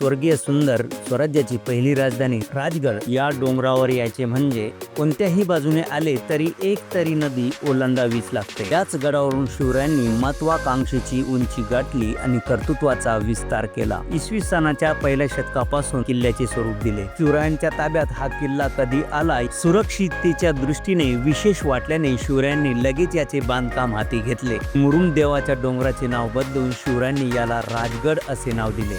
स्वर्गीय सुंदर स्वराज्याची पहिली राजधानी राजगड या डोंगरावर यायचे म्हणजे कोणत्याही बाजूने आले तरी एक तरी नदी ओलांडावीच लागते. याच गडावरून शिवरायांनी महत्वाकांक्षेची उंची गाठली आणि कर्तृत्वाचा विस्तार केला. इसवी सनाच्या पहिल्या शतकापासून किल्ल्याचे स्वरूप दिले. शिवरायांच्या ताब्यात हा किल्ला कधी आला सुरक्षिततेच्या दृष्टीने विशेष वाटल्याने शिवरायांनी लगेच याचे बांधकाम हाती घेतले. मुरुम देवाच्या डोंगराचे नाव बदलून शिवरायांनी याला राजगड असे नाव दिले.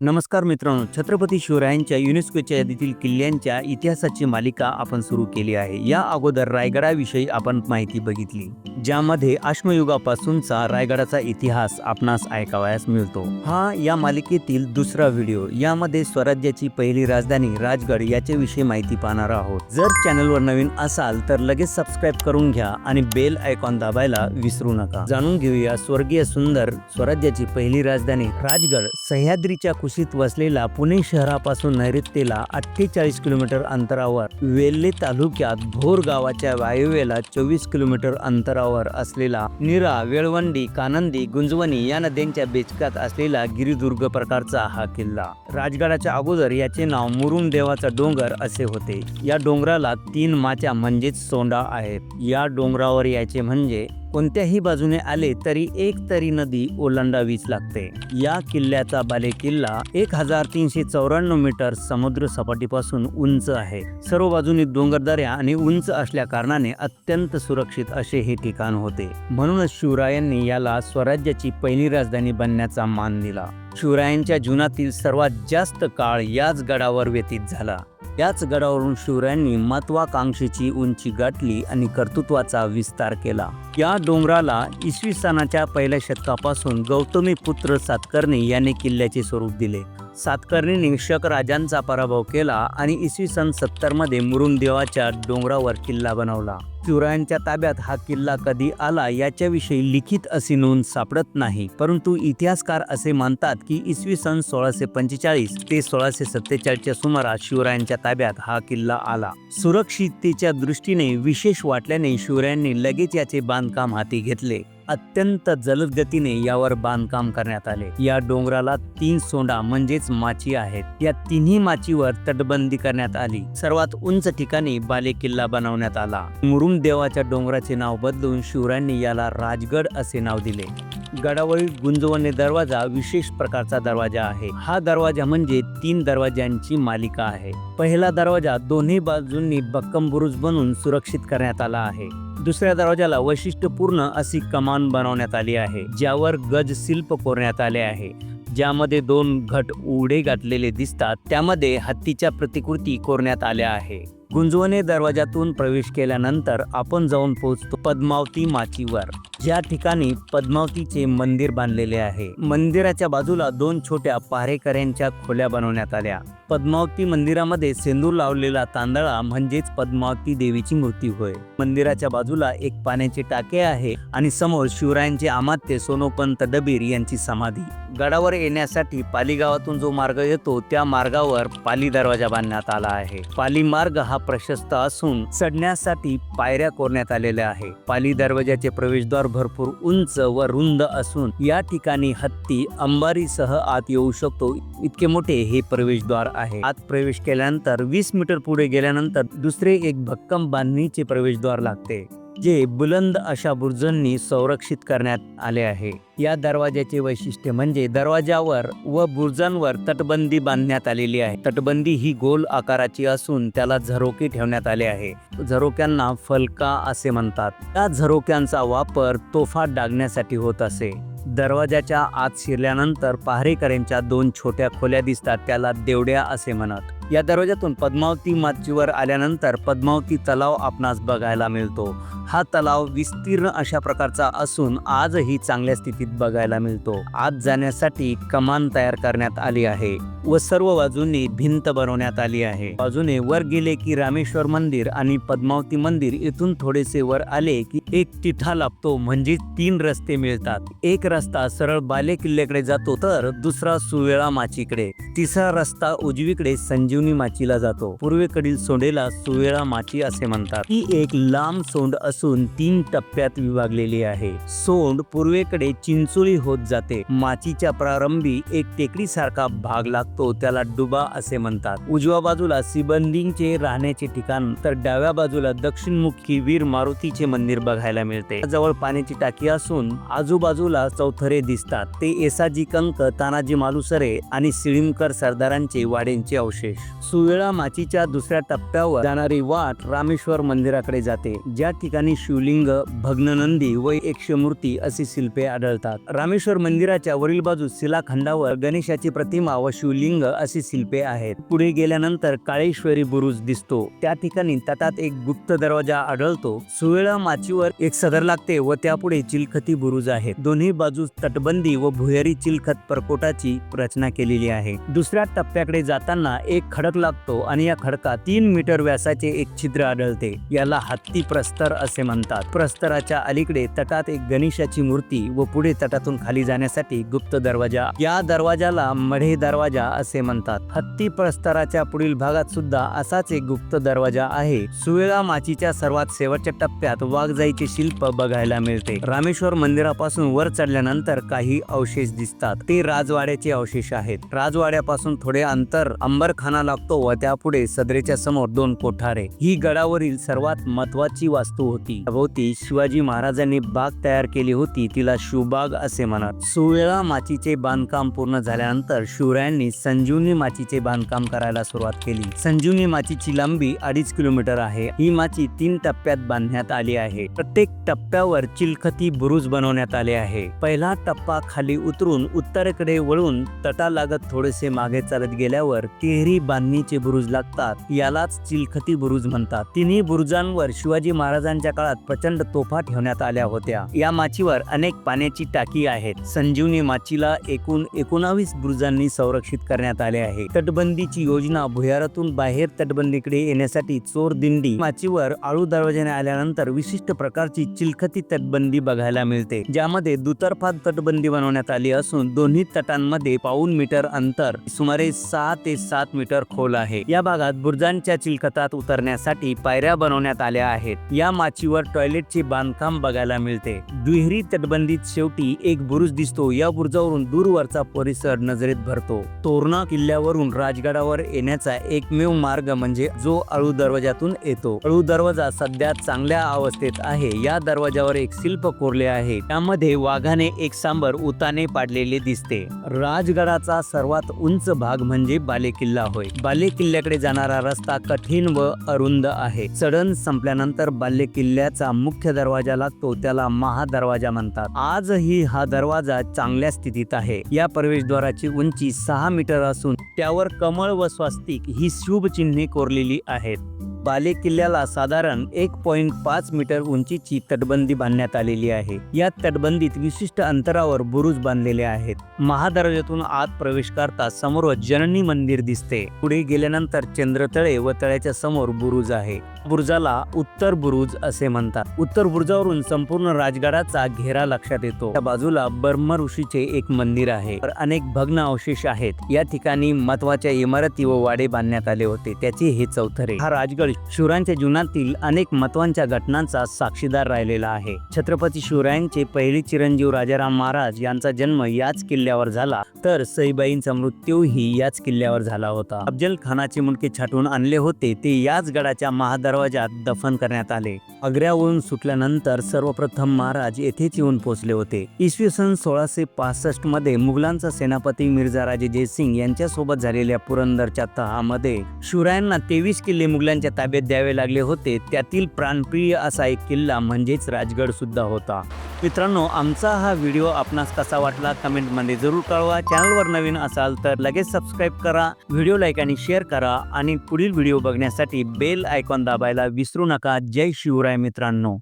नमस्कार मित्रांनो छत्रपती शिवरायांच्या युनेस्कोच्या यादीतील किल्ल्यांच्या इतिहासाची मालिका आपण सुरू केली आहे. या अगोदर रायगडाविषयी आपण माहिती बघितली ज्यामध्ये अश्मयुगापासूनचा रायगडाचा इतिहास आपणास ऐकावयास मिळतो. हा या मालिकेतील दुसरा व्हिडिओ यामध्ये स्वराज्याची पहिली राजधानी राजगड याच्याविषयी माहिती पाहणार आहोत. जर चॅनलवर नवीन असाल तर लगेच सबस्क्राईब करून घ्या आणि बेल आयकॉन दाबायला विसरू नका. जाणून घेऊया स्वर्गीय सुंदर स्वराज्याची पहिली राजधानी राजगड सह्याद्रीच्या कुशीत वसलेला पुणे शहरापासून नैऋत्येला अठ्ठेचाळीस किलोमीटर अंतरावर वेल्हे तालुक्यात भोर गावाच्या वायव्येला चोवीस किलोमीटर अंतरावर असलेला निरा वेळवंडी कानंदी गुंजवणी या नद्यांच्या बेचकात असलेला गिरिदुर्ग प्रकारचा हा किल्ला. राजगडाच्या अगोदर याचे नाव मुरुम देवाचा डोंगर असे होते. या डोंगराला तीन माच्या म्हणजेच सोंडा आहेत. या डोंगरावर यायचे म्हणजे कोणत्याही बाजूने आले तरी एक तरी नदी ओलांडावीच लागते. या किल्ल्याचा बाले किल्ला एक हजार तीनशे चौऱ्याण्णव मीटर समुद्र सपाटीपासून उंच आहे. सर्व बाजूनी डोंगरदऱ्या आणि उंच असल्या कारणाने अत्यंत सुरक्षित असे हे ठिकाण होते. म्हणूनच शिवरायांनी याला स्वराज्याची पहिली राजधानी बनण्याचा मान दिला. शिवरायांच्या जीवनातील सर्वात जास्त काळ याच गडावर व्यतीत झाला. याच गडावरून शिवरायांनी महत्वाकांक्षेची उंची गाठली आणि कर्तृत्वाचा विस्तार केला. या डोंगराला इसवी सनाच्या पहिल्या शतकापासून गौतमी पुत्र सातकर्णी याने किल्ल्याचे स्वरूप दिले. सातकर्णी शक राजांचा पराभव केला आणि इसवी सन सत्तरमध्ये मुरुंदेवाच्या डोंगरावर किल्ला बनवला. शिवरायांच्या ताब्यात हा किल्ला कधी आला याच्याविषयी लिखित अशी नोंद सापडत नाही परंतु इतिहासकार असे मानतात की इसवी सन सोळाशे पंचेचाळीस ते सोळाशे सत्तेचाळीसच्या सुमारास शिवरायांच्या ताब्यात हा किल्ला आला. सुरक्षिततेच्या दृष्टीने विशेष वाटल्याने शिवरायांनी लगेच याचे बांधकाम हाती घेतले. अत्यंत जलद गतीने यावर बांधकाम करण्यात आले. या डोंगराला तीन सोंडा म्हणजेच माची आहेत. या तिन्ही माचीवर तटबंदी करण्यात आली. सर्वात उंच ठिकाणी बाले किल्ला बनवण्यात आला. मुरुम देवाच्या डोंगराचे नाव बदलून शिवरायांनी याला राजगड असे नाव दिले. गडावरील गुंजवणे दरवाजा विशेष प्रकारचा दरवाजा आहे. हा दरवाजा म्हणजे तीन दरवाजांची मालिका आहे. पहिला दरवाजा दोन्ही बाजूंनी बक्कम बुरुज बनवून सुरक्षित करण्यात आला आहे. दुसऱ्या दरवाजाला वैशिष्ट्यपूर्ण अशी कमान बनवण्यात आली आहे ज्यावर गज शिल्प कोरण्यात आले आहे. ज्यामध्ये दोन घट उडे घातलेले दिसतात त्यामध्ये हत्तीच्या प्रतिकृती कोरण्यात आल्या आहे. गुंजवणे दरवाजातून प्रवेश केल्यानंतर आपण जाऊन पोहोचतो पद्मावती माचीवर. ज्या ठिकाणी पद्मावतीचे मंदिर बांधलेले आहे. मंदिराच्या बाजूला दोन छोट्या पारेकऱ्यांच्या खोल्या बनवण्यात आल्या. पद्मावती मंदिरामध्ये सेंदूर लावलेला तांदळा म्हणजेच पद्मावती देवीची मूर्ती होय. मंदिराच्या बाजूला एक पाण्याचे टाके आहे आणि समोर शिवरायांचे आमात्य सोनोपंत डबीर यांची समाधी. गडावर येण्यासाठी पाली गावातून जो मार्ग येतो त्या मार्गावर पाली दरवाजा बांधण्यात आला आहे. पाली मार्ग हा प्रशस्त असून चढण्यासाठी पायऱ्या कोरण्यात आलेल्या आहे. पाली दरवाजाचे प्रवेशद्वार भरपूर उंच व रुंद असून या ठिकाणी हत्ती अंबारीसह आत येऊ शकतो. इतके मोठे हे प्रवेशद्वार आहे. आत प्रवेश केल्यानंतर वीस मीटर पुढे गेल्यानंतर दुसरे एक भक्कम बांधणीचे प्रवेशद्वार लागते. जे बुलंद अशा बुर्जांनी संरक्षित करण्यात आले आहे. या दरवाजाचे वैशिष्ट्य म्हणजे दरवाजावर व बुर्जांवर तटबंदी बांधण्यात आलेली आहे. तटबंदी ही गोल आकाराची असून त्याला झरोके ठेवण्यात आले आहे. झरोक्यांना फलका असे म्हणतात. त्या झरोक्यांचा वापर तोफा डागण्यासाठी होत असे. दरवाजाच्या आत शिरल्यानंतर पहारेकऱ्यांच्या दोन छोट्या खोल्या दिसतात. त्याला देवड्या असे म्हणत. या दरवाजातून पद्मावती माचीवर आल्यानंतर पद्मावती तलाव आपणास बघायला मिळतो. हा तलाव विस्तीर्ण अशा प्रकारचा असून आजही चांगल्या स्थितीत बघायला मिळतो. आत जाण्यासाठी कमान तयार करण्यात आली आहे व सर्व बाजूंनी भिंत बनवण्यात आली आहे. बाजूने वर गेले की रामेश्वर मंदिर आणि पद्मावती मंदिर इथून थोडेसे वर आले की एक तिठा लाभतो म्हणजे तीन रस्ते मिळतात. एक रस्ता सरळ बाले किल्ल्याकडे जातो तर दुसरा सुवेळा माचीकडे. तिसरा रस्ता उजवीकडे संजीव संजीवनी माचीला जातो. पूर्वेकडील सोंडेला सुवेळा माची असे म्हणतात. ही एक लांब सोंड असून तीन टप्प्यात विभागलेली आहे. सोंड पूर्वेकडे चिंचोळी होत जाते. माचीच्या प्रारंभी एक टेकडी सारखा भाग लागतो त्याला डुबा असे म्हणतात. उजव्या बाजूला सिबंदींचे राहण्याचे ठिकाण तर डाव्या बाजूला दक्षिणमुखी वीर मारुतीचे मंदिर बघायला मिळते. जवळ पाण्याची टाकी असून आजूबाजूला चौथरे दिसतात. ते एसाजी कंक तानाजी मालुसरे आणि सिळिमकर सरदारांचे वाड्यांचे अवशेष. सुवेळा माचीच्या दुसऱ्या टप्प्यावर जाणारी वाट रामेश्वर मंदिराकडे जाते. ज्या ठिकाणी शिवलिंग भग्ननंदी व एकशमूर्ती अशी शिल्पे आढळतात. रामेश्वर मंदिराच्या वरील बाजूस शिलाखंडावर गणेशाची प्रतिमा व शिवलिंग अशी शिल्पे आहेत. पुढे गेल्यानंतर काळेश्वरी बुरुज दिसतो. त्या ठिकाणी तटात एक गुप्त दरवाजा आढळतो. सुवेळा माचीवर एक सदर लागते व त्यापुढे चिलखती बुरुज आहेत. दोन्ही बाजूस तटबंदी व भुयारी चिलखत परकोटाची रचना केलेली आहे. दुसऱ्या टप्प्याकडे जाताना एक खडक लागतो आणि या खडकात तीन मीटर व्यासाचे एक छिद्र आढळते. याला हत्ती प्रस्तर असे म्हणतात. प्रस्तराच्या अलीकडे तटात एक गणेशाची मूर्ती व पुढे तटातून खाली जाण्यासाठी गुप्त दरवाजा. या दरवाजाला मढे दरवाजा असे म्हणतात. हत्ती प्रस्तराच्या पुढील भागात सुद्धा असाच एक गुप्त दरवाजा आहे. सुवेळा माचीच्या सर्वात शेवटच्या टप्प्यात वाघजाईचे शिल्प बघायला मिळते. रामेश्वर मंदिरापासून वर चढल्यानंतर काही अवशेष दिसतात. ते राजवाड्याचे अवशेष आहेत. राजवाड्यापासून थोडे अंतर अंबरखाना लागतो व त्यापुढे सदरेच्या समोर दोन कोठारे. ही गडावरील सर्वात महत्वाची वास्तू होती. भोवती शिवाजी महाराजांनी बाग तयार केली होती तिला शिवबाग असे म्हणत सुवेळा माचीचे बांधकाम पूर्ण झाल्यानंतर शिवरायांनी संजीवनी माचीचे बांधकाम करायला सुरुवात केली. संजीवनी माचीची लांबी अडीच किलोमीटर आहे. ही माची तीन टप्प्यात बांधण्यात आली आहे. प्रत्येक टप्प्यावर चिलखती बुरुज बनवण्यात आले आहे. पहिला टप्पा खाली उतरून उत्तरेकडे वळून तटालागत थोडेसे मागे चालत गेल्यावर तेहरी बांधणीचे बुरुज लागतात. यालाच चिलखती बुरुज म्हणतात. तिन्ही बुरुजांवर शिवाजी महाराजांच्या काळात प्रचंड तोफा ठेवण्यात आल्या होत्या. या माचीवर अनेक पाण्याची टाकी आहेत. संजीवनी माचीला एकूण एकोणावीस बुरुजांनी संरक्षित करण्यात आले आहे. तटबंदीची योजना भुयारातून बाहेर तटबंदीकडे येण्यासाठी चोर दिंडी माचीवर आळू दरवाजाने आल्यानंतर विशिष्ट प्रकारची चिलखती तटबंदी बघायला मिळते. ज्यामध्ये दुतर्फा तटबंदी बनवण्यात आली असून दोन्ही तटांमध्ये पाऊन मीटर अंतर सुमारे सहा ते सात मीटर खोल आहे. या भागात बुर्जांच्या चिलखतात उतरण्यासाठी पायऱ्या बनवण्यात आल्या आहेत. या माचीवर टॉयलेटचे बांधकाम बघायला मिळते. दुहेरी तटबंदीत शेवटी एक बुरुज दिसतो. या बुरुजावरून दूरवरचा परिसर नजरेत भरतो. तोरणा किल्ल्यावरून राजगडावर येण्याचा एकमेव मार्ग म्हणजे जो अळू दरवाजातून येतो. अळू दरवाजा सध्या चांगल्या अवस्थेत आहे. या दरवाजावर एक शिल्प कोरले आहे. त्यामध्ये वाघाने एक सांबर उताने पाडलेले दिसते. राजगडाचा सर्वात उंच भाग म्हणजे बालेकिल्ला होय. होय बाल्य किल्ल्याकडे जाणारा रस्ता कठीण व अरुंद आहे. चढण संपल्यानंतर बाल्य किल्ल्याचा मुख्य दरवाजाला तो त्याला महादरवाजा म्हणतात. आजही हा दरवाजा चांगल्या स्थितीत आहे. या प्रवेशद्वाराची उंची सहा मीटर असून त्यावर कमळ व स्वास्तिक ही शुभ चिन्हे कोरलेली आहेत. बाले किल्ल्याला साधारण एक पॉईंट पाच मीटर उंचीची तटबंदी बांधण्यात आलेली आहे. या तटबंदीत विशिष्ट अंतरावर बुरुज बांधलेले आहेत. महादरवाज्यातून आत प्रवेश करता समोर जननी मंदिर दिसते. पुढे गेल्यानंतर चंद्रतळे व तळ्याच्या समोर बुरुज आहे. बुरुजाला उत्तर बुरुज असे म्हणतात. उत्तर बुरुजावरून संपूर्ण राजगडाचा घेरा लक्षात येतो. त्या बाजूला बर्म ऋषीचे एक मंदिर आहे. तर अनेक भग्न अवशेष आहेत. या ठिकाणी महत्त्वाच्या इमारती व वाडे बांधण्यात आले होते. त्याचे हे चौथरे. हा राजगड शिवरायांच्या जीवनातील अनेक महत्वांच्या घटनांचा साक्षीदार राहिलेला आहे. छत्रपती शिवरायांचे पहिले चिरंजीव राजाराम महाराज यांचा जन्म याच किल्ल्यावर झाला तर सईबाईंचा मृत्यूही याच किल्ल्यावर झाला होता. अफजल खानाचे मुंडके छाटून आणले होते ते याच गडाच्या महादरवाजात दफन करण्यात आले. आग्र्यावरून सुटल्यानंतर सर्वप्रथम महाराज येथेच येऊन पोहोचले होते. इसवी सन सोळाशे पासष्टमध्ये मुघलांचा सेनापती मिर्झा राजे जयसिंग यांच्यासोबत झालेल्या पुरंदरच्या तहामध्ये शिवरायांना तेवीस किल्ले मुघलांच्या ताब्यात द्यावे लागले होते. त्यातील प्राणप्रिय असा एक किल्ला म्हणजेच राजगडसुद्धा होता. मित्रांनो आमचा हा व्हिडिओ आपणास कसा वाटला कमेंटमध्ये जरूर कळवा. चॅनलवर नवीन असाल तर लगेच सबस्क्राईब करा. व्हिडिओ लाईक आणि शेअर करा आणि पुढील व्हिडिओ बघण्यासाठी बेल आयकॉन दाबायला विसरू नका. जय शिवराय मित्रांनो.